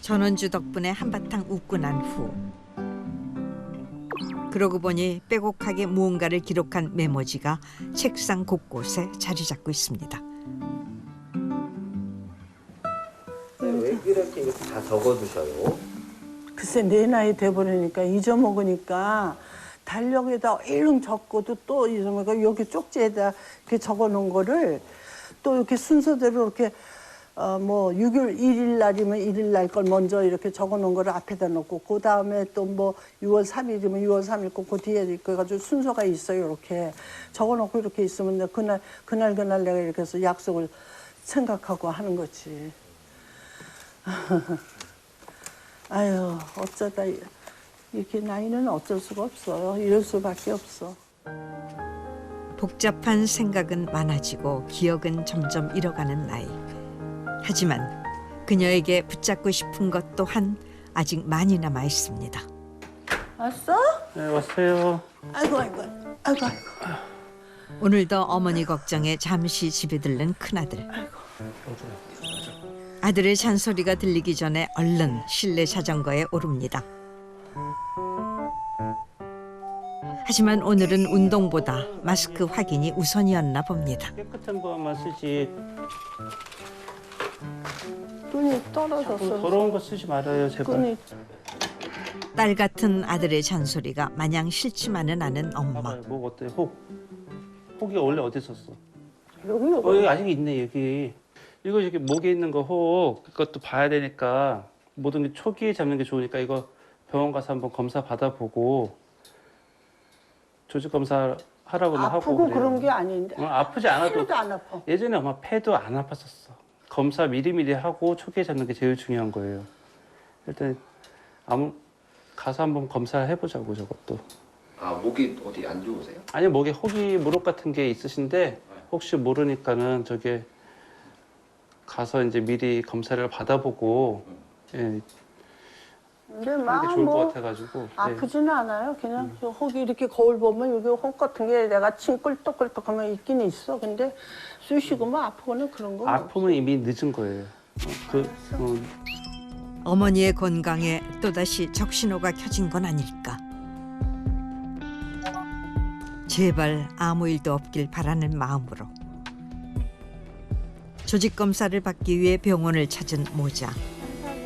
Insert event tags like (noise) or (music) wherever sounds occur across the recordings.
전원주 덕분에 한바탕 웃고 난 후. 그러고 보니 빼곡하게 무언가를 기록한 메모지가 책상 곳곳에 자리 잡고 있습니다. 왜 이렇게 이렇게 다 적어두셔요? 글쎄 내 나이 돼버리니까 잊어먹으니까 달력에다 일릉 적고도 또 잊어먹고 여기 쪽지에다 이렇게 적어놓은 거를 또 이렇게 순서대로 이렇게 어 뭐 6일 1일 날이면 1일 날 걸 먼저 이렇게 적어 놓은 거를 앞에다 놓고 그 다음에 또 뭐 6월 3일이면 6월 3일 거그 뒤에 이렇게 해가지고 순서가 있어요 이렇게 적어 놓고 이렇게 있으면 그날 그날 그날 내가 이렇게 해서 약속을 생각하고 하는 거지. (laughs) 아유 어쩌다 이렇게 나이는 어쩔 수가 없어요. 이럴 수밖에 없어. 복잡한 생각은 많아지고 기억은 점점 잃어가는 나이. 하지만 그녀에게 붙잡고 싶은 것 또한 아직 많이 남아 있습니다. 왔어? 네, 왔어요. 아이고 아이고 아이고 아이고. 오늘도 어머니 걱정에 잠시 집에 들른 큰아들. 아들의 잔소리가 들리기 전에 얼른 실내 자전거에 오릅니다. 하지만 오늘은 운동보다 마스크 확인이 우선이었나 봅니다. 깨끗한 거만 쓰지 끈이 떨어졌어. 더러운 거 쓰지 말아요, 제발. 끈이 딸 같은 아들의 잔소리가 마냥 싫지만은 않은 엄마. 봐봐요, 목 어때? 혹. 혹이 원래 어디 있었어? 여기 어, 여기. 여기 아직 있네, 여기. 이거 이렇게 목에 있는 거 혹, 그것도 봐야 되니까 모든 게 초기에 잡는 게 좋으니까 이거 병원 가서 한번 검사 받아보고 조직 검사 하라고는 하고 아프고 그래요. 그런 게 아닌데. 어, 아프지 않아도 하나도 안 아파. 예전에 엄마 폐도 안 아팠었어. 검사 미리미리 하고 초기에 잡는 게 제일 중요한 거예요. 일단 아무 가서 한번 검사를 해보자고 저것도. 아 목이 어디 안 좋으세요? 아니 목에 혹이 무릎 같은 게 있으신데 혹시 모르니까는 저게 가서 이제 미리 검사를 받아보고 예, 근데 하는 게막 좋을 것뭐 같아가지고. 예. 아프지는 않아요. 그냥 저 혹이 이렇게 거울 보면 여기 혹 같은 게 내가 침 꿀떡꿀떡하면 있긴 있어. 근데 쑤시고 뭐 아프거나 그런 거. 아프면 이미 늦은 거예요. 어, 그 어, 어머니의 건강에 또다시 적신호가 켜진 건 아닐까. 제발 아무 일도 없길 바라는 마음으로 조직 검사를 받기 위해 병원을 찾은 모자.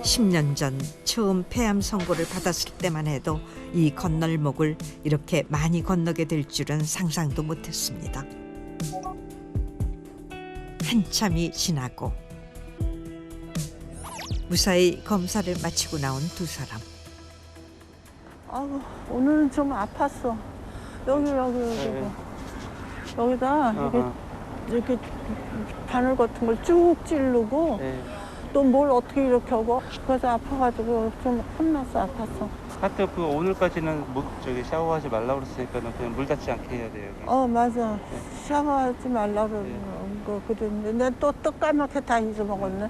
10년 전 처음 폐암 선고를 받았을 때만 해도 이 건널목을 이렇게 많이 건너게 될 줄은 상상도 못했습니다. 한참이 지나고 무사히 검사를 마치고 나온 두 사람. 아우 오늘은 좀 아팠어. 여기 여기 여기 네. 여기다 이렇게 어허. 이렇게 바늘 같은 걸 쭉 찌르고 예. 또 뭘 어떻게 이렇게 하고 그래서 아파가지고 좀 혼났어 아팠어. 하여튼 그 오늘까지는 목 저기 샤워하지 말라 그랬으니까는 그냥 물 닿지 않게 해야 돼요. 어 맞아 샤워하지 말라고 네. 거 그랬는데 내가 또, 또 까맣게 다 잊어먹었네.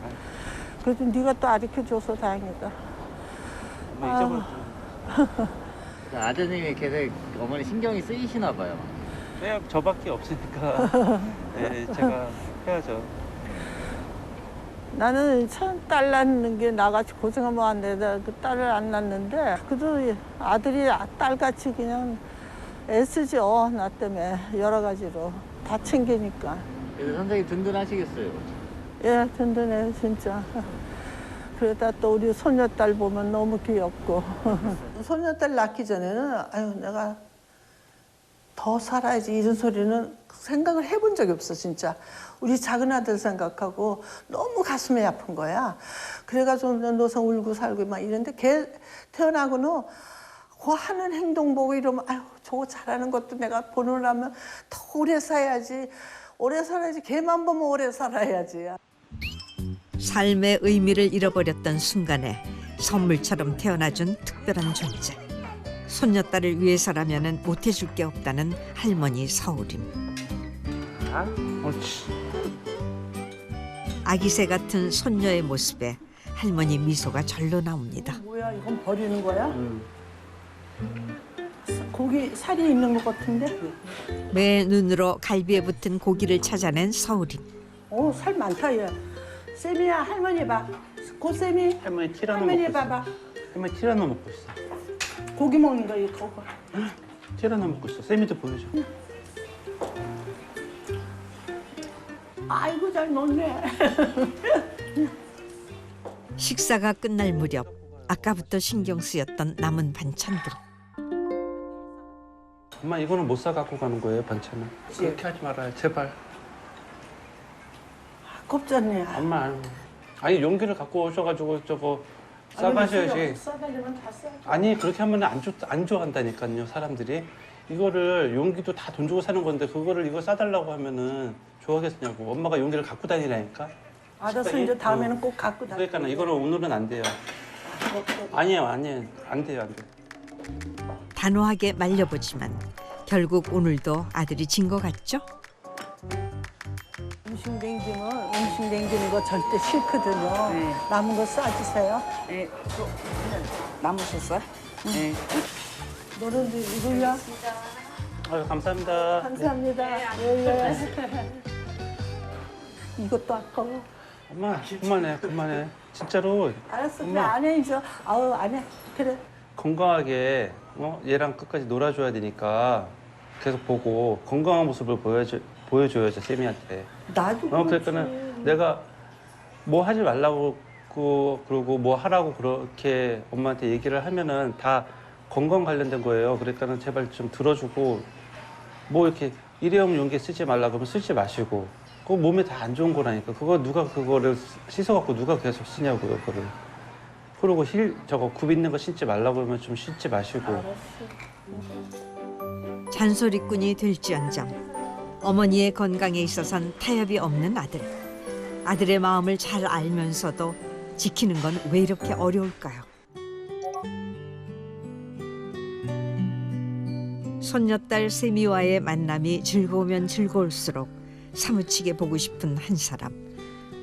그래도 네가 또 가르쳐줘서 다행이다. 뭐 아. 잊어버렸죠. (laughs) 아드님이 계속 어머니 신경이 쓰이시나 봐요. 네, 저밖에 없으니까 (laughs) 네, 제가 해야죠. 나는 참딸 낳는 게 나같이 고생하면 안 되다. 그 딸을 안 낳는데 그래도 아들이 딸같이 그냥 애쓰죠. 나 때문에 여러 가지로 다 챙기니까. 그래서 선생님 든든하시겠어요. 예, 든든해 진짜. 그러다 또 우리 손녀딸 보면 너무 귀엽고. (laughs) 손녀딸 낳기 전에는 아유 내가 더 살아야지 이런 소리는 생각을 해본 적이 없어 진짜. 우리 작은 아들 생각하고 너무 가슴이 아픈 거야. 그래가지고 노상 울고 살고 막 이런데 걔 태어나고는 그 하는 행동 보고 이러면 아유 저거 잘하는 것도 내가 보고 나면 더 오래 살아야지. 오래 살아야지. 걔만 보면 오래 살아야지. 삶의 의미를 잃어버렸던 순간에 선물처럼 태어나준 특별한 존재. 손녀딸을 위해서라면 못해줄 게 없다는 할머니 서울임. 아, 옳지. 아기새 같은 손녀의 모습에 할머니 미소가 절로 나옵니다. 뭐야 이건 버리는 거야? 음. 고기 살이 있는 것 같은데? 매 눈으로 갈비에 붙은 고기를 찾아낸 서울임. 어살 많다 얘. 쌤이야 할머니 봐. 고쌤이 할머니 티라노 할머니 먹고 있어. 봐봐. 할머니 티라노 먹고 있어. 고기 먹는 거 이거. 티라노 먹고 있어. 쌤이도 보여줘. 아이고 잘 먹네. (laughs) 식사가 끝날 무렵 아까부터 신경 쓰였던 남은 반찬들. 엄마 이거는 못 사 갖고 가는 거예요 반찬은. 그렇게 하지 말아요 제발. 곱잖네. 엄마 아니 용기를 갖고 오셔가지고 저거 싸가셔야지. 싸가려면 다 싸. 아니 그렇게 하면 안, 좋, 안 좋아한다니까요 사람들이. 이거를 용기도 다 돈 주고 사는 건데 그거를 이거 싸달라고 하면은 좋아하겠냐고. 엄마가 용기를 갖고 다니라니까. 알았어 이제 다음에는 꼭 갖고 다. 그러니까 이거는 오늘은 안 돼요. 아니에요 아니에요 안 돼요 안 돼. 단호하게 말려보지만 결국 오늘도 아들이 진 것 같죠? 음식 냉기면 음식 냉기는 거 절대 싫거든요. 네. 남은 거 싸주세요. 네, 또 남으셨어요? 네. 너는 이거야? 아유 감사합니다. 감사합니다. 예, 예. (laughs) 이것도 아까워. 엄마 그만해 그만해. 진짜로 알았어. 그래 엄마. 안 해, 이제. 아우, 안 해. 그래. 건강하게 어? 얘랑 끝까지 놀아줘야 되니까 계속 보고 건강한 모습을 보여줘 보여줘야죠 쌤이한테. 나도 어 그렇지. 그러니까는 내가 뭐 하지 말라고 그- 그러고 뭐 하라고 그렇게 엄마한테 얘기를 하면은 다 건강 관련된 거예요. 그러니까는 제발 좀 들어주고 뭐 이렇게 일회용 용기 쓰지 말라 그러면 쓰지 마시고 그거 몸에 다 안 좋은 거라니까 그거 누가 그거를 씻어갖고 누가 계속 쓰냐고요 그거를. 그리고 힐 저거 굽 있는 거 신지 말라고 하면 좀 신지 마시고 잔소리꾼이 될지언정 어머니의 건강에 있어선 타협이 없는 아들. 아들의 마음을 잘 알면서도 지키는 건 왜 이렇게 어려울까요? 손녀딸 세미와의 만남이 즐거우면 즐거울수록 사무치게 보고 싶은 한 사람.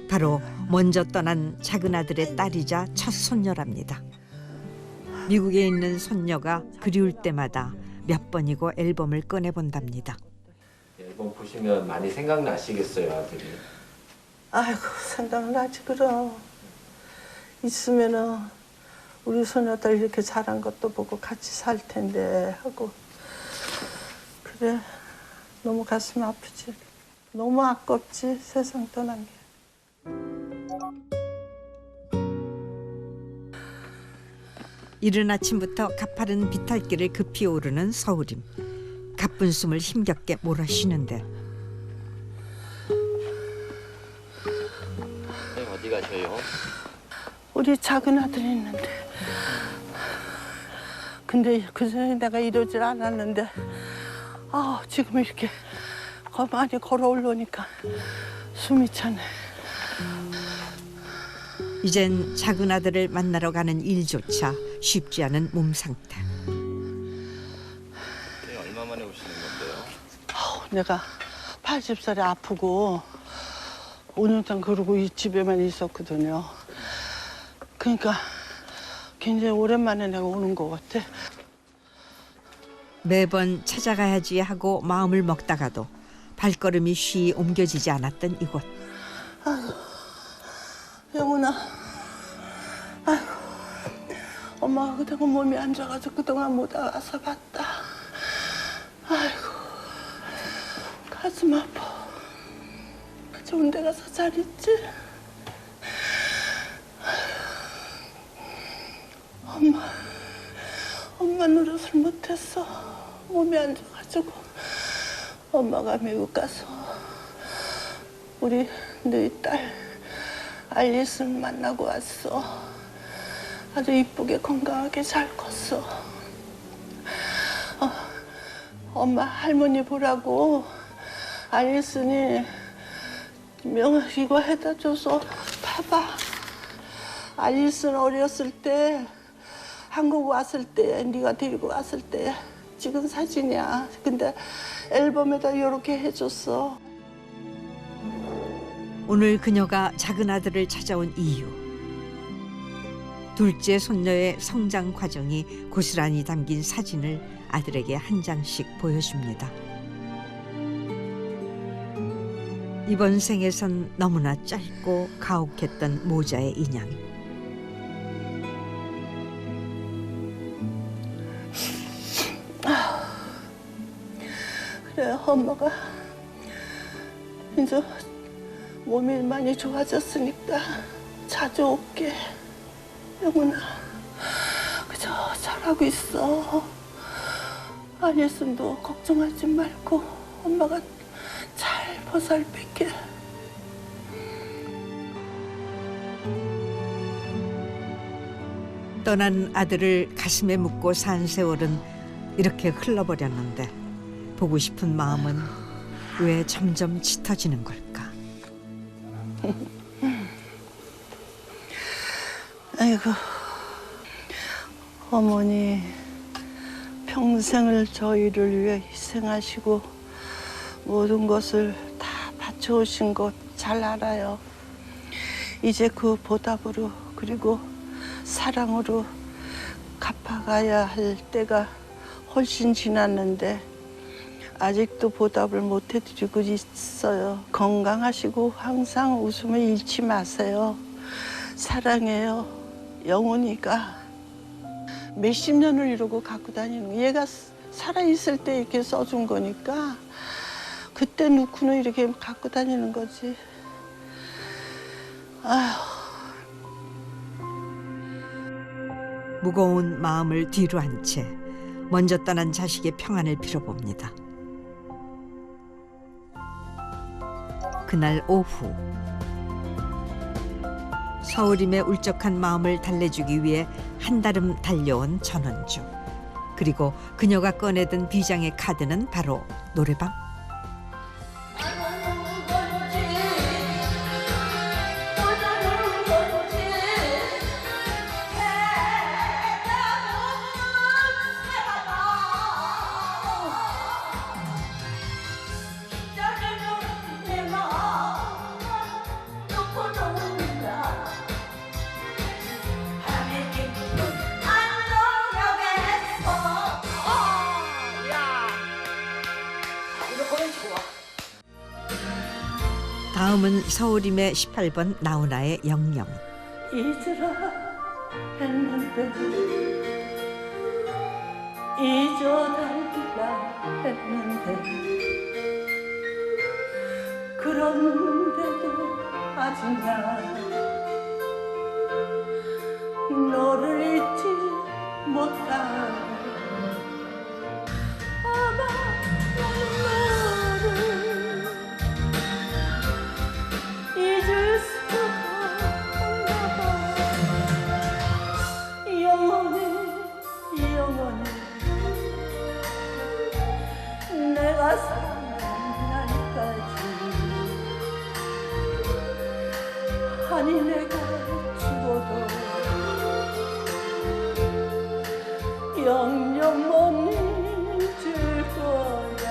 바로 먼저 떠난 작은 아들의 딸이자 첫 손녀랍니다. 미국에 있는 손녀가 그리울 때마다 몇 번이고 앨범을 꺼내 본답니다. 앨범 보시면 많이 생각나시겠어요 아들이. 아이고, 생각나지, 그럼. 있으면은 우리 소녀딸 이렇게 자란 것도 보고 같이 살 텐데 하고. 그래, 너무 가슴 아프지. 너무 아깝지, 세상 떠난 게. 이른 아침부터 가파른 비탈길을 급히 오르는 서울임. 가쁜 숨을 힘겹게 몰아쉬는데 어디 가셔요? 우리 작은 아들이 있는데. 근데 그 전에 내가 이러질 않았는데, 아 지금 이렇게 거- 많이 걸어 올라오니까 숨이 차네. 이젠 작은 아들을 만나러 가는 일조차 쉽지 않은 몸 상태. 얼마 만에 오시는 건데요? 내가 80살에 아프고 5년 동안 그러고 이 집에만 있었거든요. 그러니까 굉장히 오랜만에 내가 오는 것 같아. 매번 찾아가야지 하고 마음을 먹다가도 발걸음이 쉬 옮겨지지 않았던 이곳. 영훈아, 아이고, 엄마가 그동안 몸이 안 좋아서 그동안 못 와서 봤다. 아이고, 가슴 아파. 좋은 데 가서 잘 있지? 엄마, 엄마 노릇을 못했어. 몸이 안 좋아가지고. 엄마가 미국 가서 우리 너희 딸 알리스를 만나고 왔어. 아주 이쁘게 건강하게 잘 컸어. 어, 엄마 할머니 보라고 알리스니 명 이거 해다 줘서 봐봐. 알리스는 어렸을 때 한국 왔을 때 네가 데리고 왔을 때 찍은 사진이야. 근데 앨범에다 이렇게 해줬어. 오늘 그녀가 작은 아들을 찾아온 이유. 둘째 손녀의 성장 과정이 고스란히 담긴 사진을 아들에게 한 장씩 보여줍니다. 이번 생에선 너무나 짧고 가혹했던 모자의 인연. 엄마가 이제 몸이 많이 좋아졌으니까 자주 올게. 영훈아 그저 잘하고 있어. 안예순도 걱정하지 말고 엄마가 잘 보살필게. 떠난 아들을 가슴에 묻고 산 세월은 이렇게 흘러버렸는데 보고 싶은 마음은 왜 점점 짙어지는 걸까? 아이고 어머니 평생을 저희를 위해 희생하시고 모든 것을 다 바쳐오신 것 잘 알아요. 이제 그 보답으로 그리고 사랑으로 갚아가야 할 때가 훨씬 지났는데 아직도 보답을 못 해드리고 있어요. 건강하시고 항상 웃음을 잃지 마세요. 사랑해요. 영훈이가 몇십 년을 이러고 갖고 다니는 거. 얘가 살아있을 때 이렇게 써준 거니까 그때 놓고는 이렇게 갖고 다니는 거지. 아휴. 무거운 마음을 뒤로 한 채 먼저 떠난 자식의 평안을 빌어봅니다. 그날 오후. 서울임의 울적한 마음을 달래주기 위해 한달음 달려온 전원주. 그리고 그녀가 꺼내든 비장의 카드는 바로 노래방 다음은 서울임의 18번 나훈아의 영영. 잊으라 했는데. 잊어달라 했는데. 그런데도 아직 난 너를 잊지 못하고 내가 사는 날까지 아니 내가 죽어도 영영 못 잊을 거야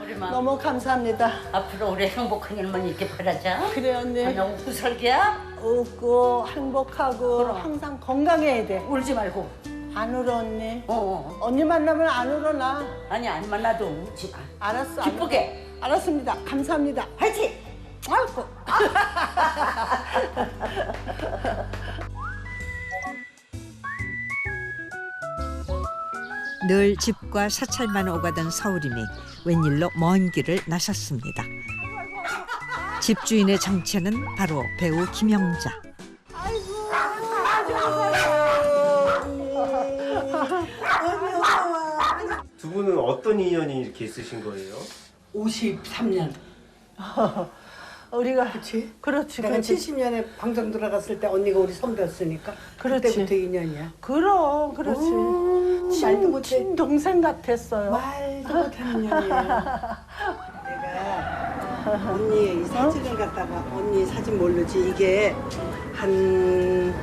우리만 너무 감사합니다 앞으로 우리 행복한 일만 있게 바라자. 그래 언니 웃고 살게야. 웃고 행복하고 그럼. 항상 건강해야 돼. 울지 말고. 안 울어 언니. 어, 어. 언니 만나면 안 울어 나. 아니 안 만나도 웃지 마. 알았어. 안 기쁘게. 울어. 알았습니다. 감사합니다. 화이팅! 아이고. 늘 집과 사찰만 오가던 서울임이 웬일로 먼 길을 나섰습니다. 집주인의 정체는 바로 배우 김영자. 두 분은 어떤 인연이 이렇게 있으신 거예요? 53년. (laughs) 우리가 그렇지. 그렇지. 내가 그렇지. 70년에 방송 들어갔을 때 언니가 우리 선배였으니까 그렇지. 그때부터 인연이야. 그럼 그렇지. 오, 말도 못해. 친 동생 같았어요. 말도 못하는 년이야. (laughs) 내가 언니의 이 사진을 갖다가 언니 사진 모르지 이게 한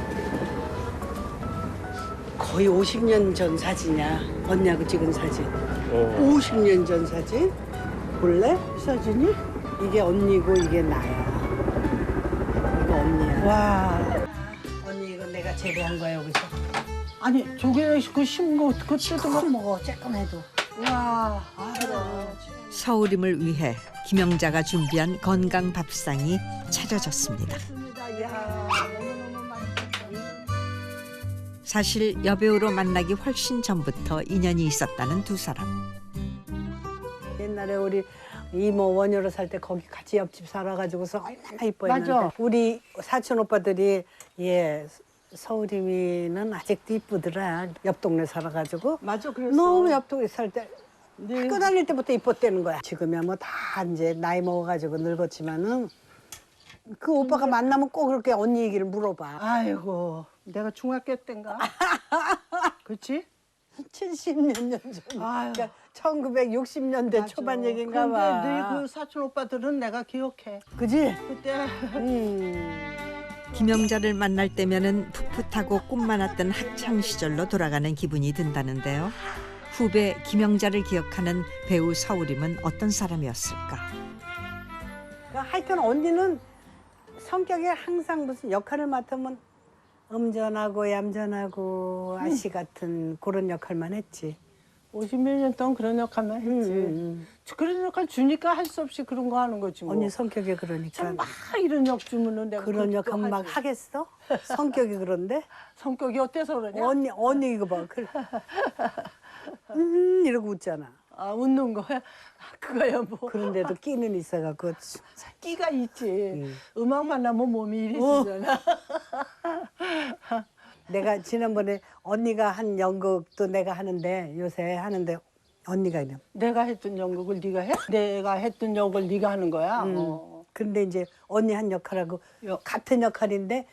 거의 50년 전 사진이야. 언니하고 찍은 사진. 어. 50년 전 사진. 볼래? 이 사진이? 이게 언니고 이게 나야. 이거 언니야. 와. 언니 이거 내가 재배한 거야 여기서. 아니 저게 그 신고 그때도 막. 조금 먹어 조금해도. 와. 서울임을 위해 김영자가 준비한 건강 밥상이 차려졌습니다. 사실 여배우로 만나기 훨씬 전부터 인연이 있었다는 두 사람. 옛날에 우리 이모 원효로 살 때 거기 같이 옆집 살아가지고서 얼마나 이뻐했는데 맞아. 우리 사촌 오빠들이 예 서울이미는 아직도 이쁘더라 옆 동네 살아가지고 맞아 그랬어. 너무 옆 동네 살 때 네. 학교 다닐 때부터 이뻤다는 거야 지금이야 뭐 다 이제 나이 먹어가지고 늙었지만은 그 오빠가 만나면 꼭 그렇게 언니 얘기를 물어봐 아이고 내가 중학교 때인가? (laughs) 그렇지? 70 몇 년 전. 아유. 그러니까 1960년대 초반 얘기인가 봐. 근데 그 사촌 오빠들은 내가 기억해. 그지? 그때 음. 김영자를 만날 때면은 풋풋하고 꿈 많았던 학창 시절로 돌아가는 기분이 든다는데요. 후배 김영자를 기억하는 배우 서울임은 어떤 사람이었을까? 그러니까 하여튼 언니는 성격이 항상 무슨 역할을 맡으면 음전하고 얌전하고 아씨 같은 그런 역할만 했지. 50몇 년 동안 그런 역할만 했지. 음, 그런 역할 주니까 할 수 없이 그런 거 하는 거지 뭐. 언니 성격이 그러니까 참막 이런 역 주면은 내가 그런 그것도 역할 막 하지. 하겠어? 성격이 그런데 (laughs) 성격이 어때서 그러냐? 언니 언니 이거 봐. 그래. (laughs) 음 이러고 웃잖아. 아 웃는 거야? 그거야 뭐. 그런데도 끼는 있어갖고 (laughs) 끼가 있지. 음. 음. 악만 나면 몸이 이래지잖아. 내가 지난번에 언니가 한 연극도 내가 하는데 요새 하는데 언니가 그냥 내가 했던 연극을 네가 해? 내가 했던 역을 네가 하는 거야. 음. 어. 근데 이제 언니 한 역할하고 역. 같은 역할인데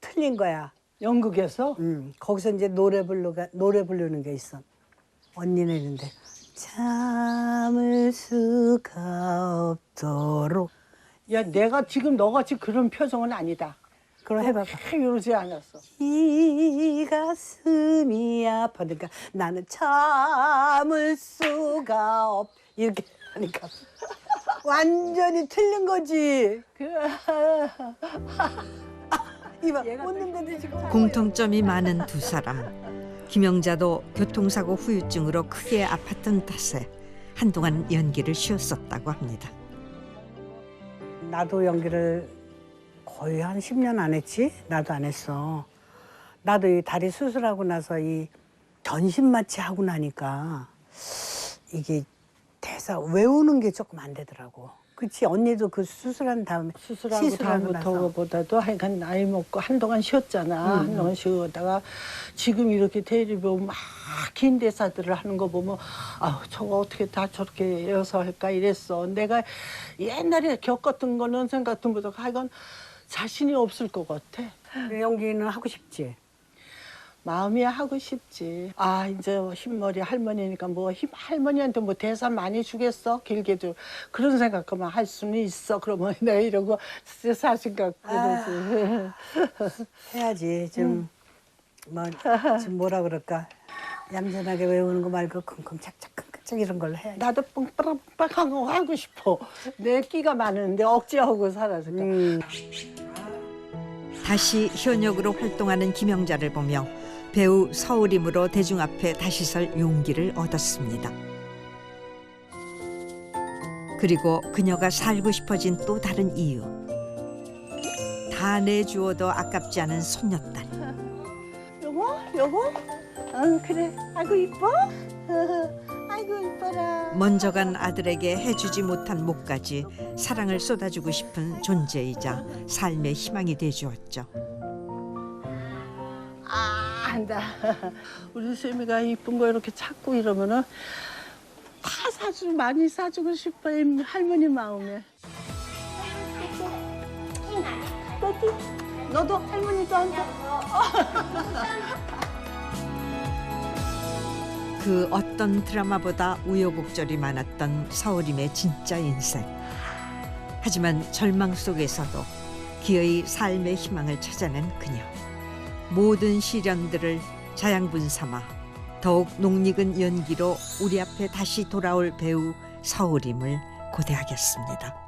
틀린 거야. 연극에서 음, 거기서 이제 노래 부르가 노래 부르는 게 있어. 언니는 있는데 참을 수가 없도록 야 내가 지금 너같이 그런 표정은 아니다. 그럼 해봐봐. (laughs) 이러지 않았어. 이 가슴이 아파. 그러니까 나는 참을 수가 없. 이렇게 하니까 (laughs) 완전히 틀린 거지. 그 (laughs) 이봐 웃는데도 지금 공통점이 많은 두 사람. 김영자도 교통사고 후유증으로 크게 아팠던 탓에 한동안 연기를 쉬었었다고 합니다. 나도 연기를 거의 한 10년 안 했지? 나도 안 했어. 나도 이 다리 수술하고 나서 이 전신 마취 하고 나니까 이게 대사 외우는 게 조금 안 되더라고. 그치 언니도 그 수술한 다음에 수술하고 시술하고. 다음부터보다도 하여간 나이 먹고 한동안 쉬었잖아. 음, 한동안 쉬다가 지금 이렇게 대리 보면 막긴 대사들을 하는 거 보면 아우 저거 어떻게 다 저렇게 외워서 할까 이랬어. 내가 옛날에 겪었던 거는 생각던 것보다 하여간 자신이 없을 것 같아. 연기는 하고 싶지. 마음이 하고 싶지. 아, 이제 흰머리 할머니니까 뭐 흰, 할머니한테 뭐 대사 많이 주겠어? 길게도. 그런 생각만 할 수는 있어. 그러면 (laughs) 내가 이러고 사실 갖고 그러지. (laughs) 해야지 좀 뭐 지금 뭐라 그럴까 얌전하게 외우는 거 말고 쿵쿵 착착 쿵쿵 이런 걸로 해야지. 나도 뻥뻥뻥한 거 하고 싶어. 내 끼가 많은데 억지하고 살아서까. 음. 다시 현역으로 활동하는 김영자를 보며 배우 서울임으로 대중 앞에 다시 설 용기를 얻었습니다. 그리고 그녀가 살고 싶어진 또 다른 이유. 다 내주어도 아깝지 않은 손녀딸. 요거? 요거? 응, 그래. 아이고, 이뻐? (laughs) 아이고, 이뻐라. 먼저 간 아들에게 해주지 못한 목까지 사랑을 쏟아주고 싶은 존재이자 삶의 희망이 돼주었죠. 아, 한다. (laughs) 우리 쌤이가 이쁜 거 이렇게 찾고 이러면은 다 사주 많이 사주고 싶어 이 할머니 마음에. 너도 너도 할머니도 한다. 그 어떤 드라마보다 우여곡절이 많았던 서울임의 진짜 인생. 하지만 절망 속에서도 기어이 삶의 희망을 찾아낸 그녀. 모든 시련들을 자양분 삼아 더욱 녹익은 연기로 우리 앞에 다시 돌아올 배우 서울임을 고대하겠습니다.